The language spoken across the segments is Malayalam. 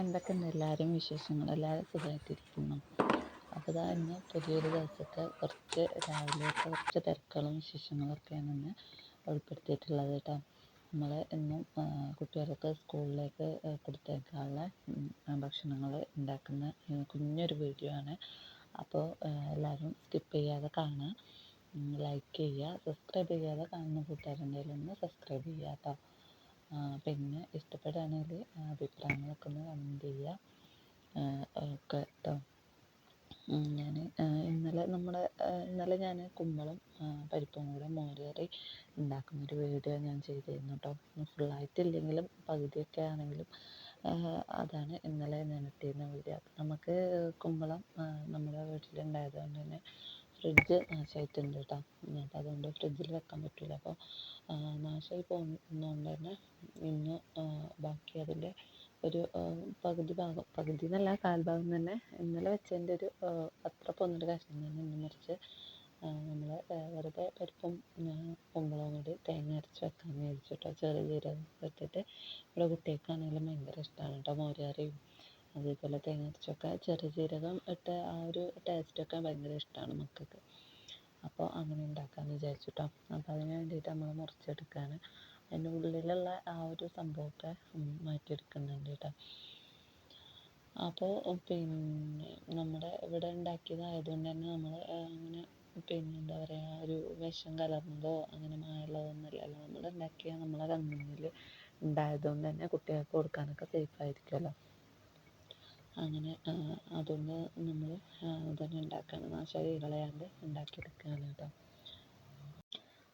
എന്തൊക്കെയാണ് വിശേഷങ്ങൾ? എല്ലാവരും സുഖമായിട്ടിരിക്കുന്നു അപ്പോൾ ഇതാ ഇന്ന് പുതിയൊരു ദിവസത്തെ കുറച്ച് രാവിലെയൊക്കെ കുറച്ച് തിരക്കുകളും വിശേഷങ്ങളൊക്കെയാണ് ഇന്ന് ഉൾപ്പെടുത്തിയിട്ടുള്ളത് കേട്ടോ നമ്മൾ ഇന്നും കുട്ടികൾക്ക് സ്കൂളിലേക്ക് കൊടുത്തേക്കാനുള്ള ഭക്ഷണങ്ങൾ ഉണ്ടാക്കുന്ന കുഞ്ഞൊരു വീഡിയോ ആണ്. അപ്പോൾ എല്ലാവരും സ്കിപ്പ് ചെയ്യാതെ കാണുക. ലൈക്ക് ചെയ്യുക. സബ്സ്ക്രൈബ് ചെയ്യാതെ കാണുന്ന കൂട്ടുകാരുണ്ടെങ്കിൽ ഒന്ന് സബ്സ്ക്രൈബ് ചെയ്യുക കേട്ടോ പിന്നെ ഇഷ്ടപ്പെടുകയാണെങ്കിൽ അഭിപ്രായങ്ങളൊക്കെ ഒന്ന് കമന്റ് ചെയ്യുക ഒക്കെ കേട്ടോ ഞാൻ ഇന്നലെ നമ്മുടെ ഇന്നലെ ഞാൻ കുമ്പളം പരിപ്പും കൂടെ മോരുകറി ഉണ്ടാക്കുന്നൊരു വീഡിയോ ഞാൻ ചെയ്തിരുന്നു കേട്ടോ ഫുള്ളായിട്ടില്ലെങ്കിലും പകുതിയൊക്കെ ആണെങ്കിലും അതാണ് ഇന്നലെ ഞാൻ ഇട്ടിരുന്ന വീഡിയോ. നമുക്ക് കുമ്പളം നമ്മുടെ വീട്ടിലുണ്ടായത് കൊണ്ട് തന്നെ ഫ്രിഡ്ജ് നാശമായിട്ടുണ്ട് കേട്ടോ എന്നിട്ട് അതുകൊണ്ട് ഫ്രിഡ്ജിൽ വെക്കാൻ പറ്റില്ല അപ്പോൾ നാശമായി പോകുന്നതുകൊണ്ട് തന്നെ ഇന്ന് ബാക്കി അതിന്റെ ഒരു പകുതി ഭാഗം പകുതി എന്നല്ല കാൽ ഭാഗം തന്നെ ഇന്നലെ വെച്ചതിന്റെ ഒരു അത്ര പോന്നൊരു കഷ്ണം തന്നെ ഇന്ന് മുറിച്ച് നമ്മൾ വെറുതെ പരിപ്പും കുമ്പളവും കൂടി തേങ്ങ അരച്ച് വെക്കാമെന്ന് വിചാരിച്ചു കേട്ടോ ചെറിയ ജീരകം ഇട്ടിട്ട് ഇവിടെ കുട്ടികൾക്കാണെങ്കിലും ഭയങ്കര ഇഷ്ടമാണ് കേട്ടോ മോരുകറിയും അതേപോലെ തേങ്ങ അരച്ചൊക്കെ ചെറിയ ഇട്ട ആ ഒരു ടേസ്റ്റൊക്കെ ഭയങ്കര ഇഷ്ടമാണ് മക്കൾക്ക്. അപ്പോൾ അങ്ങനെ ഉണ്ടാക്കാമെന്ന് വിചാരിച്ചു കേട്ടോ അപ്പോൾ അതിന് വേണ്ടിയിട്ട് നമ്മൾ മുറിച്ചെടുക്കുകയാണ് അതിന്റെ ഉള്ളിലുള്ള ആ ഒരു സംഭവമൊക്കെ മാറ്റിയെടുക്കുന്നുണ്ട് കേട്ടോ അപ്പോൾ പിന്നെ നമ്മുടെ ഇവിടെ ഉണ്ടാക്കിയതായതുകൊണ്ട് തന്നെ നമ്മൾ അങ്ങനെ പിന്നെ എന്താ പറയുക ഒരു വിഷം കലർന്നതോ അങ്ങനെ മായമുള്ളതൊന്നുമല്ലല്ലോ നമ്മൾ ഉണ്ടാക്കിയ നമ്മളെ കൺമുന്നിൽ ഉണ്ടായതുകൊണ്ട് തന്നെ കുട്ടികൾക്ക് കൊടുക്കാനൊക്കെ സേഫ് ആയിരിക്കുമല്ലോ. അങ്ങനെ അതുകൊണ്ട് നമ്മൾ തന്നെ ഉണ്ടാക്കുകയാണ് നാശാക്കി കളയാണ്ട് ഉണ്ടാക്കിയെടുക്കുകയാണ് കേട്ടോ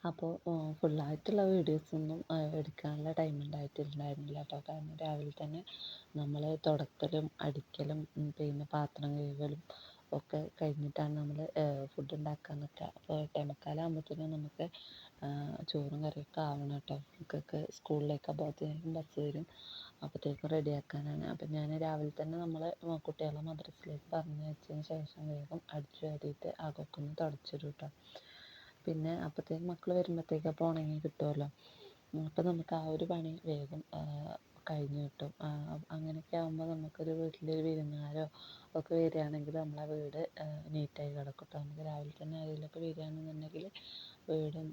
അപ്പോൾ ഫുള്ളായിട്ടുള്ള വീഡിയോസൊന്നും എടുക്കാനുള്ള ടൈം ഉണ്ടായിട്ടുണ്ടായിരുന്നില്ല കേട്ടോ കാരണം രാവിലെ തന്നെ നമ്മൾ തുടക്കലും അടിക്കലും പിന്നെ പാത്രം കഴുകലും ഒക്കെ കഴിഞ്ഞിട്ടാണ് നമ്മൾ ഫുഡ് ഉണ്ടാക്കാൻ നിൽക്കുക അപ്പോൾ എട്ടേ മുക്കാലാകുമ്പോഴത്തേനും നമുക്ക് ചോറും കറിയൊക്കെ ആവണം കേട്ടോ. മക്കൾക്ക് സ്കൂളിലേക്ക് അപ്പോഴത്തേക്കും ബസ് വരും. അപ്പോഴത്തേക്കും റെഡിയാക്കാനാണ്. അപ്പം ഞാൻ രാവിലെ തന്നെ നമ്മൾ കുട്ടികളെ മദ്രസയിലേക്ക് പറഞ്ഞയച്ചതിന് ശേഷം വേഗം അടിച്ചു വാരിയിട്ട് അകമൊക്കെ ഒന്ന് തുടച്ചിടും കേട്ടോ. പിന്നെ അപ്പോഴത്തേക്കും മക്കൾ വരുമ്പോഴത്തേക്കും അപ്പോൾ ഉണങ്ങി കിട്ടുമല്ലോ അപ്പം നമുക്ക് ആ ഒരു പണി വേഗം കഴിഞ്ഞ് കിട്ടും. അങ്ങനെയൊക്കെ ആകുമ്പോൾ നമുക്കൊരു വീട്ടിലൊരു വിരുന്നുകാരോ ഒക്കെ വരികയാണെങ്കിൽ നമ്മളെ വീട് നീറ്റായി കിടക്കും കേട്ടോ നമുക്ക് രാവിലെ തന്നെ ആരെങ്കിലുമൊക്കെ വരികയാണെന്നുണ്ടെങ്കിൽ വീടും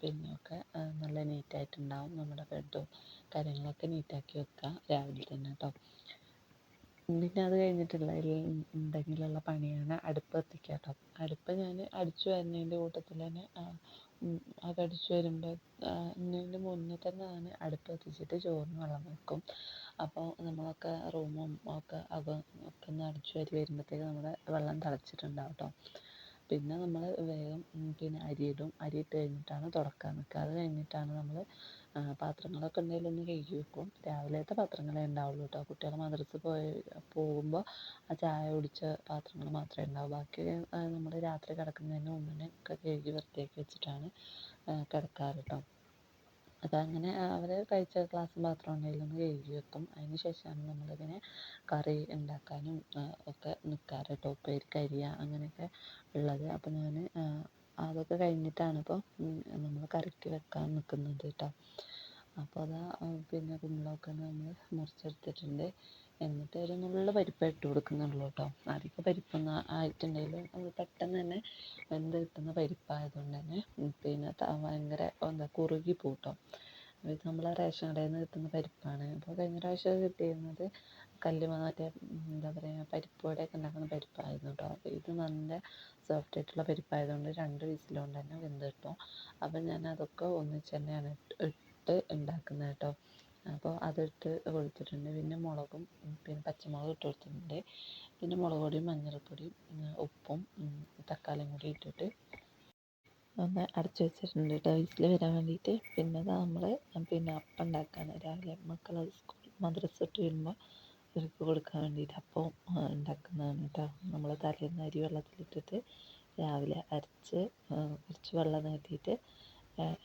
പിന്നെ ഒക്കെ നല്ല നീറ്റായിട്ടുണ്ടാവും നമ്മുടെ ബെഡും കാര്യങ്ങളൊക്കെ നീറ്റാക്കി വെക്കുക രാവിലെ തന്നെ കേട്ടോ പിന്നെ അത് കഴിഞ്ഞിട്ടുള്ള ഉണ്ടെങ്കിലുള്ള പണിയാണ് അടുപ്പ് കത്തിക്കുക കേട്ടോ അടുപ്പ് ഞാൻ അടിച്ചു വരുന്നതിന്റെ കൂട്ടത്തിൽ തന്നെ അത് അടിച്ച് വരുമ്പോൾ ഇതിന്റെ മുന്നേ തന്നെ ഞാൻ അടുപ്പ് കത്തിച്ചിട്ട് ചോറിന് വെള്ളം വെക്കും. അപ്പോൾ നമ്മളൊക്കെ റൂമും ഒക്കെ അകം ഒക്കെ ഒന്ന് അടിച്ച് വാരി വരുമ്പോഴത്തേക്കും നമ്മുടെ വെള്ളം തിളച്ചിട്ടുണ്ടാവും കേട്ടോ പിന്നെ നമ്മൾ വേഗം പിന്നെ അരിയിടും. അരി ഇട്ട് കഴിഞ്ഞിട്ടാണ് തുടക്കാൻ നിൽക്കുക അത് കഴിഞ്ഞിട്ടാണ് നമ്മൾ പാത്രങ്ങളൊക്കെ ഉണ്ടെങ്കിൽ ഒന്ന് കഴുകി വെക്കും. രാവിലത്തെ പാത്രങ്ങളേ ഉണ്ടാവുള്ളൂ കേട്ടോ കുട്ടികൾ മദ്രസ്സ പോയി പോകുമ്പോൾ ആ ചായ കുടിച്ച പാത്രങ്ങൾ മാത്രമേ ഉണ്ടാവൂ. ബാക്കി നമ്മൾ രാത്രി കിടക്കുന്നതിന് മുമ്പ് തന്നെ ഒക്കെ കഴുകി വൃത്തിയാക്കി വെച്ചിട്ടാണ് കിടക്കാറ് കേട്ടോ അതങ്ങനെ അവർ കഴിച്ച ഗ്ലാസ്സും മാത്രം ഉണ്ടെങ്കിൽ കഴുകി വെക്കും. അതിന് ശേഷമാണ് നമ്മളിങ്ങനെ കറി ഉണ്ടാക്കാനും ഒക്കെ നിൽക്കാറ് കേട്ടോ ഉപ്പേരിക്ക് അരിയുക അങ്ങനെയൊക്കെ ഉള്ളത്. അപ്പോൾ ഞാൻ അതൊക്കെ കഴിഞ്ഞിട്ടാണ് ഇപ്പോൾ നമ്മൾ കറിക്ക് വെക്കാൻ നിൽക്കുന്നത് കേട്ടോ അപ്പോൾ അതാ പിന്നെ കുമ്പളമൊക്കെ നമ്മൾ മുറിച്ചെടുത്തിട്ടുണ്ട്. എന്നിട്ട് ഒരു നുള്ള പരിപ്പ് ഇട്ട് കൊടുക്കുന്നുള്ളൂ കേട്ടോ ആദ്യമൊക്കെ പരിപ്പൊന്നും ആയിട്ടുണ്ടെങ്കിൽ നമ്മൾ പെട്ടെന്ന് തന്നെ വെന്ത് കിട്ടുന്ന പരിപ്പായതുകൊണ്ട് തന്നെ പിന്നെ ഭയങ്കര എന്താ കുറുകി പോകും കേട്ടോ നമ്മൾ റേഷൻ കടയിൽ നിന്ന് കിട്ടുന്ന പരിപ്പാണ്. അപ്പോൾ കഴിഞ്ഞ പ്രാവശ്യം കിട്ടിയിരുന്നത് കല്ല് മറ്റേ എന്താ പറയുക പരിപ്പ് വടയൊക്കെ ഉണ്ടാക്കുന്ന പരിപ്പായിരുന്നു കേട്ടോ അപ്പോൾ ഇത് നല്ല സോഫ്റ്റ് ആയിട്ടുള്ള പരിപ്പായതുകൊണ്ട് രണ്ട് വിസിലുകൊണ്ട് തന്നെ വെന്ത് കിട്ടും. അപ്പോൾ ഞാൻ അതൊക്കെ ഒന്നിച്ച് തന്നെയാണ് ഇട്ട് ഉണ്ടാക്കുന്നത് കേട്ടോ അപ്പോൾ അതിട്ട് കൊടുത്തിട്ടുണ്ട് പിന്നെ മുളകും പിന്നെ പച്ചമുളകും ഇട്ട് കൊടുത്തിട്ടുണ്ട്. പിന്നെ മുളക് പൊടിയും മഞ്ഞൾപ്പൊടിയും ഉപ്പും തക്കാളിയും കൂടി ഇട്ടിട്ട് ഒന്ന് അടച്ച് വെച്ചിട്ടുണ്ട് കേട്ടോ വിസിൽ വരാൻ വേണ്ടിയിട്ട് പിന്നെ നമ്മൾ പിന്നെ അപ്പം ഉണ്ടാക്കുകയാണ് രാവിലെ മക്കൾ സ്കൂൾ മദ്രസ ഇട്ട് വരുമ്പോൾ ഇവർക്ക് കൊടുക്കാൻ വേണ്ടിയിട്ട് അപ്പം ഉണ്ടാക്കുന്നതാണ് കേട്ടോ നമ്മൾ തലേന്ന് അരി വെള്ളത്തിലിട്ടിട്ട് രാവിലെ അരച്ച് കുറച്ച് വെള്ളം നീട്ടിയിട്ട്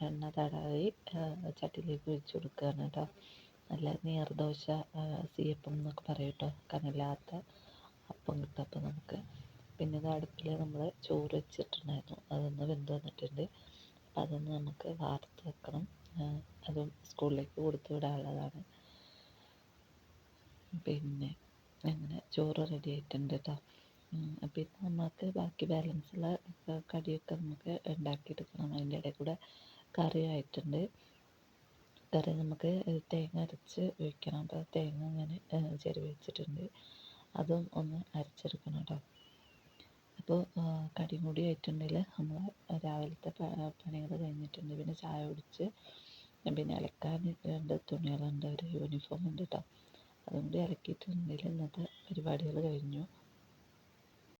എണ്ണ തടവി ചട്ടിയിലേക്ക് ഒഴിച്ച് കൊടുക്കുകയാണ് കേട്ടോ. നല്ല നീർദോശ സീയപ്പം എന്നൊക്കെ പറയും കേട്ടോ കനലാത്ത അപ്പം കിട്ടും അപ്പം നമുക്ക്. പിന്നെ ഇത് അടുപ്പിൽ നമ്മൾ ചോറ് വെച്ചിട്ടുണ്ടായിരുന്നു. അതൊന്ന് വെന്ത് വന്നിട്ടുണ്ട്. അപ്പം അതൊന്ന് നമുക്ക് വാർത്ത് വെക്കണം. അതും സ്കൂളിലേക്ക് കൊടുത്തു വിടാനുള്ളതാണ്. പിന്നെ അങ്ങനെ ചോറ് റെഡി ആയിട്ടുണ്ട് കേട്ടോ. അപ്പോൾ ഇത് നമുക്ക് ബാക്കി ബാലൻസുള്ള കടിയൊക്കെ നമുക്ക് ഉണ്ടാക്കിയെടുക്കണം അതിന്റെ ഇടയിൽ കൂടെ കറി ആയിട്ടുണ്ട്. കറി നമുക്ക് തേങ്ങ അരച്ച് ഒഴിക്കണം അപ്പോൾ തേങ്ങ അങ്ങനെ ചെരുവ് വെച്ചിട്ടുണ്ട്. അതും ഒന്ന് അരച്ചെടുക്കണം കേട്ടോ അപ്പോൾ കടിയും കൂടി ആയിട്ടുണ്ടെങ്കിൽ നമ്മൾ രാവിലത്തെ പണികൾ കഴിഞ്ഞിട്ടുണ്ട്. പിന്നെ ചായ കുടിച്ച് പിന്നെ അലക്കാൻ രണ്ട് തുണികളുണ്ട്. ഒരു യൂണിഫോം ഉണ്ട് കേട്ടോ അതും കൂടി അലക്കിയിട്ടുണ്ടെങ്കിൽ ഇന്നത്തെ പരിപാടികൾ കഴിഞ്ഞു.